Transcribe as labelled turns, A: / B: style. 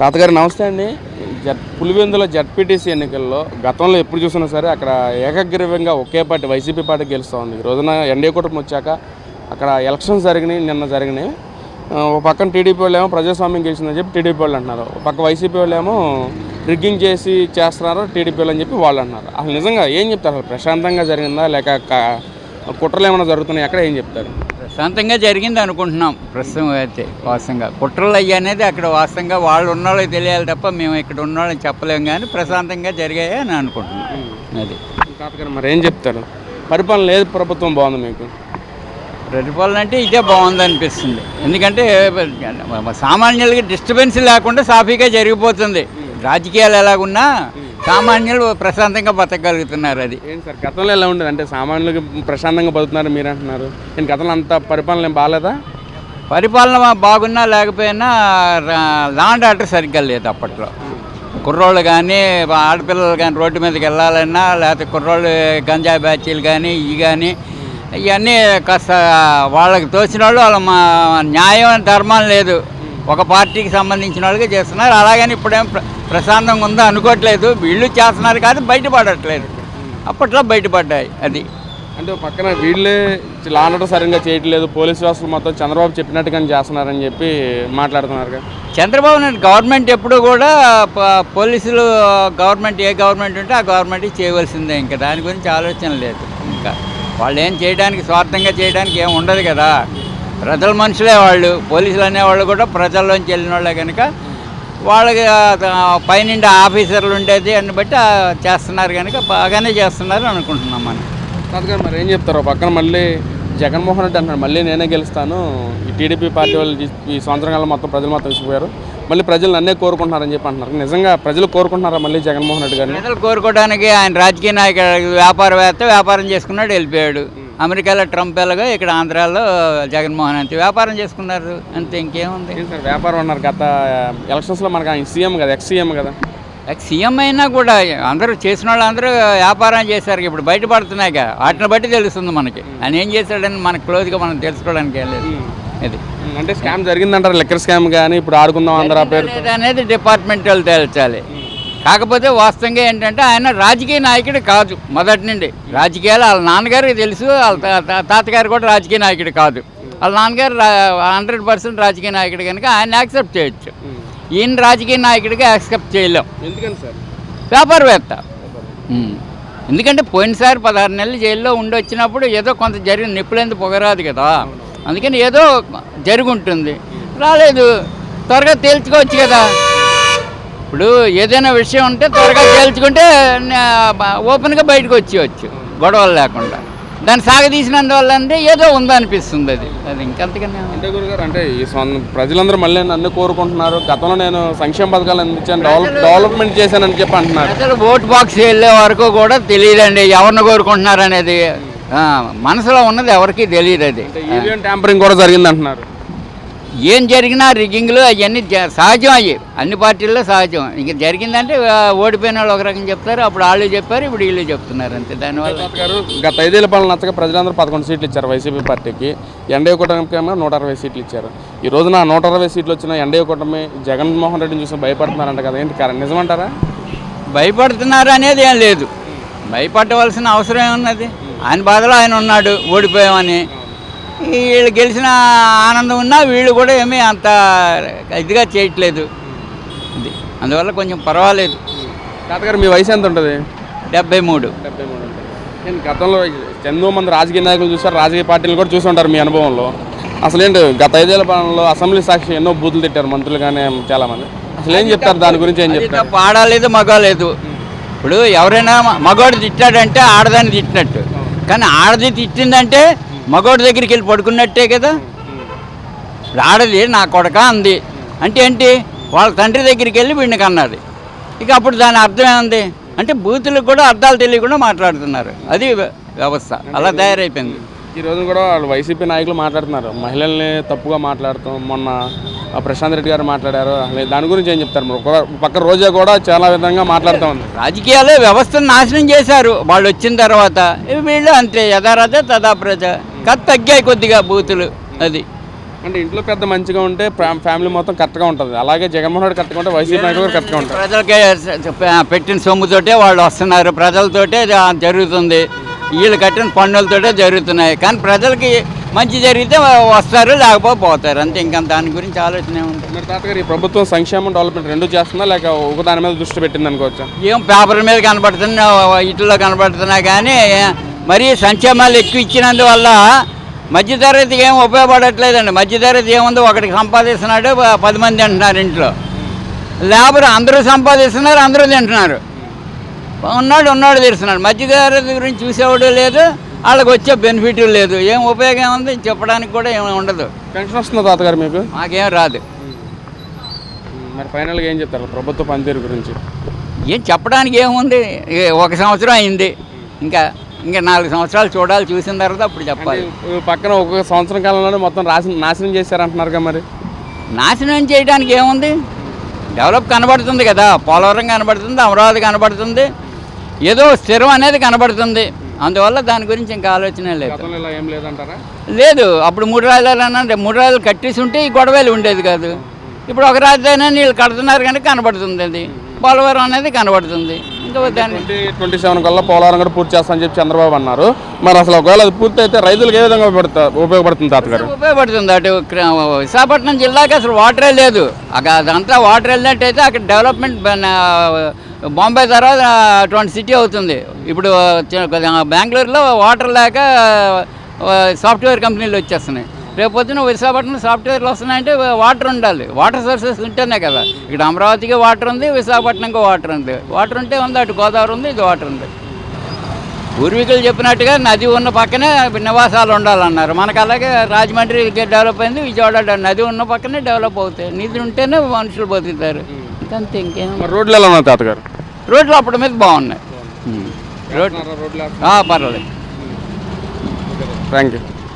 A: తాతగారు నమస్తే అండి. జడ్ పులివెందుల జడ్పీటీసీ ఎన్నికల్లో గతంలో ఎప్పుడు చూసినా సరే అక్కడ ఏకగ్రీవంగా ఒకే పార్టీ వైసీపీ పార్టీ గెలుస్తూ ఉంది. ఈ రోజున ఎన్డీఏ కుటుంబం వచ్చాక అక్కడ ఎలక్షన్స్ జరిగినాయి నిన్న జరిగినాయి. ఒక పక్కన టీడీపీ వాళ్ళు ఏమో ప్రజాస్వామ్యం గెలిచిందని చెప్పి టీడీపీ వాళ్ళు అంటున్నారు. ఒక పక్క వైసీపీ వాళ్ళు ఏమో రిగ్గింగ్ చేసి చేస్తున్నారు టీడీపీ వాళ్ళు అని చెప్పి వాళ్ళు అంటున్నారు. అసలు నిజంగా ఏం చెప్తారు? అసలు ప్రశాంతంగా జరిగిందా? లేక కుట్రలు ఏమైనా జరుగుతున్నాయి? అక్కడ ఏం చెప్తారు?
B: ప్రశాంతంగా జరిగింది అనుకుంటున్నాం. ప్రస్తుతం అయితే వాస్తవంగా. కుట్రలు అయ్యి అనేది అక్కడ వాస్తవంగా వాళ్ళు ఉన్న వాళ్ళకి తెలియాలి తప్ప మేము ఇక్కడ ఉన్న వాళ్ళని చెప్పలేము కానీ ప్రశాంతంగా జరిగాయి అని అనుకుంటున్నాం. అది.
A: తాతగారు మరి ఏం చెప్తారు? పరిపాలన లేదు ప్రభుత్వం బాగుంది మీకు?
B: ప్రతిపాలన అంటే ఇదే బాగుంది అనిపిస్తుంది. ఎందుకంటే సామాన్యులకి డిస్టర్బెన్స్ లేకుండా సాఫీగా జరిగిపోతుంది. రాజకీయాలు ఎలాగున్నా సామాన్యులు ప్రశాంతంగా బతకగలుగుతున్నారు అది.
A: ఏంటి సార్ గతంలో ఎలా ఉండేది? అంటే సామాన్యులకు ప్రశాంతంగా బతుకుతున్నారు మీరు అంటున్నారు నేను గతంలో అంత పరిపాలన ఏం బాగాలేదా?
B: పరిపాలన బాగున్నా లేకపోయినా లాండ్ ఆర్డర్ సరిగ్గా లేదు అప్పట్లో. కుర్రోళ్ళు కానీ ఆడపిల్లలు కానీ రోడ్డు మీదకి వెళ్ళాలన్నా లేకపోతే కుర్రోళ్ళు గంజా బ్యాచీలు కానీ ఇవి కానీ ఇవన్నీ కాస్త వాళ్ళకి తోచిన వాళ్ళు వాళ్ళ మా న్యాయం ధర్మం లేదు. ఒక పార్టీకి సంబంధించిన వాళ్ళకి చేస్తున్నారు. అలాగని ఇప్పుడేం ప్రశాంతంగా ఉందో అనుకోవట్లేదు. వీళ్ళు చేస్తున్నారు కాదు బయటపడట్లేదు. అప్పట్లో బయటపడ్డాయి అది.
A: అంటే పక్కన వీళ్ళే లాండర్ సరిగ్గా చేయట్లేదు. పోలీస్ వ్యవస్థలు మొత్తం చంద్రబాబు చెప్పినట్టుగానే చేస్తున్నారని చెప్పి మాట్లాడుతున్నారు
B: చంద్రబాబు నాయుడు గవర్నమెంట్ ఎప్పుడు కూడా పోలీసులు గవర్నమెంట్ ఏ గవర్నమెంట్ ఉంటే ఆ గవర్నమెంట్ చేయవలసిందే. ఇంకా దాని గురించి ఆలోచన లేదు. ఇంకా వాళ్ళు ఏం చేయడానికి స్వార్థంగా చేయడానికి ఏం ఉండదు కదా. ప్రజల మనుషులే వాళ్ళు. పోలీసులు అనేవాళ్ళు కూడా ప్రజల్లోంచి వెళ్ళిన వాళ్ళే కనుక వాళ్ళకి పైనుండి ఆఫీసర్లు ఉండేది అని బట్టి చేస్తున్నారు కనుక బాగానే చేస్తున్నారు అనుకుంటున్నాం మనం.
A: తాతగారు మరి ఏం చెప్తారు? పక్కన మళ్ళీ జగన్మోహన్ రెడ్డి అంటున్నాడు మళ్ళీ నేనే గెలుస్తాను. ఈ టీడీపీ పార్టీ వాళ్ళు ఈ- సంవత్సరం కాలం మొత్తం ప్రజలు మొత్తం విసిపోయారు మళ్ళీ ప్రజలు నన్నే కోరుకుంటున్నారని చెప్పి అంటున్నారు. నిజంగా ప్రజలు కోరుకుంటున్నారా మళ్ళీ జగన్మోహన్ రెడ్డి గారిని?
B: ప్రజలు కోరుకోవడానికి ఆయన రాజకీయ నాయకుడు వ్యాపారవేత్త వ్యాపారం చేసుకున్నాడు వెళ్ళిపోయాడు. అమెరికాలో ట్రంప్ ఎలాగో ఇక్కడ ఆంధ్రాలో జగన్మోహన్ అంతే. వ్యాపారం చేసుకున్నారు అంతే ఇంకేముంది?
A: సార్ వ్యాపారం అన్నారు గత ఎలక్షన్స్లో మనకు ఆయన సీఎం కదా ఎక్స్ సీఎం కదా
B: సీఎం అయినా కూడా అందరూ చేసిన వాళ్ళు అందరూ వ్యాపారం చేశారు ఇప్పుడు బయటపడుతున్నాయి కదా వాటిని బట్టి తెలుస్తుంది మనకి. ఆయన ఏం చేశాడని మనకు క్లోజ్గా మనం తెలుసుకోవడానికి లేదు. ఇది.
A: అంటే స్కామ్ జరిగిందంటారు లెక్కర్ స్కామ్ కానీ ఇప్పుడు ఆడుకుందాం అందరూ పేరు
B: అనేది డిపార్ట్మెంట్ వాళ్ళు తేల్చాలి. కాకపోతే వాస్తవంగా ఏంటంటే ఆయన రాజకీయ నాయకుడు కాదు మొదటి నుండి. రాజకీయాలు వాళ్ళ నాన్నగారికి తెలుసు వాళ్ళ తాతగారు కూడా రాజకీయ నాయకుడు కాదు. వాళ్ళ నాన్నగారు హండ్రెడ్ పర్సెంట్ రాజకీయ నాయకుడు కనుక ఆయన యాక్సెప్ట్ చేయొచ్చు. ఈయన రాజకీయ నాయకుడిగా యాక్సెప్ట్ చేయలేం. వ్యాపారవేత్త ఉమ్. ఎందుకంటే పోయినసారి పదహారు నెలలు జైల్లో ఉండి వచ్చినప్పుడు ఏదో కొంత జరిగిన నిప్పులేందుకు పొగరాదు కదా. అందుకని ఏదో జరిగి ఉంటుంది. రాలేదు. త్వరగా తేల్చుకోవచ్చు కదా. ఇప్పుడు ఏదైనా విషయం ఉంటే త్వరగా తేల్చుకుంటే ఓపెన్గా బయటకు వచ్చేయచ్చు. గొడవలు లేకుండా. దాన్ని సాగదీసినందువల్ల అంటే ఏదో ఉందనిపిస్తుంది అది. అది ఇంకంతకన్నా
A: అంటే గురుగారు అంటే ఈ ప్రజలందరూ మళ్ళీ నన్ను కోరుకుంటున్నారు. గతంలో నేను సంక్షేమ పథకాలు అందించాను డెవలప్ డెవలప్మెంట్ చేశానని చెప్పి అంటున్నారు.
B: ప్రజలు ఓట్ బాక్స్ వెళ్ళే వరకు కూడా తెలియదండి ఎవరిని కోరుకుంటున్నారు అనేది. మనసులో ఉన్నది ఎవరికి తెలియదు అది.
A: ట్యాంపరింగ్ కూడా జరిగింది అంటున్నారు
B: ఏం జరిగినా రిగ్గింగ్లు అవన్నీ సహజం అయ్యి అన్ని పార్టీల్లో సహజం. ఇంక జరిగిందంటే ఓడిపోయిన వాళ్ళు ఒక రకం చెప్తారు అప్పుడు వాళ్ళు చెప్పారు ఇప్పుడు వీళ్ళు చెప్తున్నారు అంతే. దానివల్ల
A: గారు గత ఐదేళ్ళ పాలన నచ్చక ప్రజలందరూ పదకొండు సీట్లు ఇచ్చారు వైసీపీ పార్టీకి. ఎన్డీఏ కూటమికి ఏమో నూట అరవై సీట్లు ఇచ్చారు. ఈ రోజున నూట అరవై సీట్లు వచ్చిన ఎన్డీఏ కూటమి జగన్మోహన్ రెడ్డిని చూసి భయపడుతున్నారంట కదా. ఏంటి కారణం? నిజమంటారా?
B: భయపడుతున్నారు అనేది ఏం లేదు. భయపడవలసిన అవసరం ఏమున్నది? ఆయన బాధలో ఆయన ఉన్నాడు ఓడిపోయామని. వీళ్ళు గెలిచిన ఆనందం ఉన్నా వీళ్ళు కూడా ఏమీ అంత ఇదిగా చేయట్లేదు. ఇది. అందువల్ల కొంచెం పర్వాలేదు.
A: తాతగారు మీ వయసు ఎంత ఉంటుంది?
B: డెబ్బై మూడు.
A: డెబ్బై మూడు నేను గతంలో ఎంతో మంది రాజకీయ నాయకులు చూసారు రాజకీయ పార్టీలు కూడా చూసి ఉంటారు మీ అనుభవంలో. అసలు ఏంటి గత ఐదేళ్ళ పాలనలో అసెంబ్లీ సాక్షి ఎన్నో బూతులు తిట్టారు మంత్రులు కానీ చాలా మంది అసలు ఏం చెప్తారు దాని గురించి ఏం
B: అది
A: చెప్తారు?
B: ఆడలేదు మగలేదు ఇప్పుడు ఎవరైనా మగవాడు తిట్టాడంటే ఆడదాన్ని తిట్టినట్టు. కానీ ఆడది తిట్టిందంటే మగవాడి దగ్గరికి వెళ్ళి పడుకున్నట్టే కదా? ఇప్పుడు ఆడది నా కొడక అంది. అంటే ఏంటి? వాళ్ళ తండ్రి దగ్గరికి వెళ్ళి వీడిని కన్నది. ఇక అప్పుడు దాని అర్థం ఏముంది అంటే బూతులకు కూడా అర్థాలు తెలియకుండా మాట్లాడుతున్నారు. అది వ్య- వ్యవస్థ. అలా తయారైపోయింది.
A: ఈ రోజు కూడా వాళ్ళు వైసీపీ నాయకులు మాట్లాడుతున్నారు. మహిళల్ని తప్పుగా మాట్లాడుతాం మొన్న ప్రశాంత్ రెడ్డి గారు మాట్లాడారు. దాని గురించి ఏం చెప్తారు? మరి పక్క రోజా కూడా చాలా విధంగా మాట్లాడుతూ ఉంది.
B: రాజకీయాలు వ్యవస్థను నాశనం చేశారు. వాళ్ళు వచ్చిన తర్వాత వీళ్ళు అంతే యథారథ తదా ప్రజ కథ తగ్గాయి కొద్దిగా బూతులు అది.
A: అంటే ఇంట్లో పెద్ద మంచిగా ఉంటే ఫ్యా- ఫ్యామిలీ మొత్తం కరెక్ట్గా ఉంటుంది. అలాగే జగన్మోహన్ రెడ్డి కరెక్ట్గా ఉంటే వైసీపీ నాయకులు కూడా కరెక్ట్గా ఉంటారు.
B: ప్రజలకే పెట్టిన సొమ్ముతోటే వాళ్ళు వస్తున్నారు. ప్రజలతోటే జరుగుతుంది. వీళ్ళు కట్టిన పన్నులతోటే జరుగుతున్నాయి. కానీ ప్రజలకి మంచి జరిగితే వస్తారు లేకపోతే పోతారు. అంతే ఇంకా దాని గురించి ఆలోచన
A: మరి తాతగారు ఈ ప్రభుత్వం సంక్షేమం డెవలప్మెంట్ రెండు చేస్తుందా లేక ఒక దాని మీద దృష్టి పెట్టింది అనుకోవచ్చా?
B: ఏం పేపర్ మీద కనపడుతున్నా ఇట్లో కనపడుతున్నా కానీ మరీ సంక్షేమాలు ఎక్కువ ఇచ్చినందువల్ల మధ్యతరగతికి ఏం ఉపయోగపడట్లేదండి. మధ్యతరగతి ఏముంది? ఒకటికి సంపాదిస్తున్నాడు పది మంది తింటున్నారు ఇంట్లో. లేబర్ అందరూ సంపాదిస్తున్నారు అందరూ తింటున్నారు. ఉన్నాడు ఉన్నాడు తీరుస్తున్నాడు మధ్యతరగతి గురించి చూసేవాడు లేదు వాళ్ళకి వచ్చే బెనిఫిట్ లేదు. ఏం ఉపయోగం ఉంది? చెప్పడానికి కూడా ఏమి ఉండదు.
A: పెన్షన్ వస్తుందా తాతగారు మీకు?
B: మాకేం రాదు.
A: మరి ఫైనల్గా ఏం చెప్తారు? ప్రభుత్వ పనితీరు గురించి.
B: ఏం చెప్పడానికి ఏముంది? ఒక సంవత్సరం అయింది. ఇంకా ఇంకా నాలుగు సంవత్సరాలు చూడాలి చూసిన తర్వాత అప్పుడు చెప్పాలి.
A: పక్కన ఒక్కొక్క సంవత్సరం కాలంలోనే మొత్తం రాసి నాశనం చేశారంటున్నారుగా మరి?
B: నాశనం చేయడానికి ఏముంది? డెవలప్ కనబడుతుంది కదా పోలవరం కనబడుతుంది అమరావతి కనబడుతుంది ఏదో స్థిరం అనేది కనబడుతుంది. అందువల్ల దాని గురించి ఇంకా ఆలోచన లేదు. లేదు అప్పుడు మూడు రాజధానులు అన్నా మూడు రాజధానులు కట్టేసి ఉంటే ఈ గొడవలు ఉండేది కాదు. ఇప్పుడు ఒక రాజధాని వీళ్ళు కడుతున్నారు కనుక కనబడుతుంది అది. పోలవరం అనేది కనబడుతుంది. ఇంకా
A: ట్వంటీ ట్వంటీ సెవెన్ కల్లా పోలవరం కూడా పూర్తి చేస్తామని చెప్పి చంద్రబాబు అన్నారు. మరి అసలు ఒకవేళ అది పూర్తి అయితే రైతులకు ఏ విధంగా ఉపయోగపడతా ఉపయోగపడుతుంది తాతగారు?
B: ఉపయోగపడుతుంది అటు విశాఖపట్నం జిల్లాకి అసలు వాటరే లేదు. అక్కడ అదంతా వాటర్ వెళ్ళినట్టయితే అక్కడ డెవలప్మెంట్ బాంబే తర్వాత అటువంటి సిటీ అవుతుంది. ఇప్పుడు బెంగళూరులో వాటర్ లేక సాఫ్ట్వేర్ కంపెనీలు వచ్చేస్తున్నాయి. రేపు పొద్దున విశాఖపట్నం సాఫ్ట్వేర్లు వస్తున్నాయంటే వాటర్ ఉండాలి. వాటర్ సోర్సెస్ ఉంటేనే కదా. ఇక్కడ అమరావతికి వాటర్ ఉంది విశాఖపట్నంకి వాటర్ ఉంది. వాటర్ ఉంటే ఉంది అటు గోదావరి ఉంది ఇది వాటర్ ఉంది. పూర్వీకులు చెప్పినట్టుగా నది ఉన్న పక్కనే నివాసాలు ఉండాలన్నారు. మనకు అలాగే రాజమండ్రి డెవలప్ అయింది విజయవాడ నది ఉన్న పక్కనే డెవలప్ అవుతాయి. నిధులు ఉంటేనే మనుషులు బతుకుతారు. ఇంకంతే ఇంకేం.
A: రోడ్లు ఎలా ఉన్నాయి తాతగారు?
B: రోడ్లు అప్పటి మీద బాగున్నాయి. రోడ్ పర్వాలేదు.
A: Thank you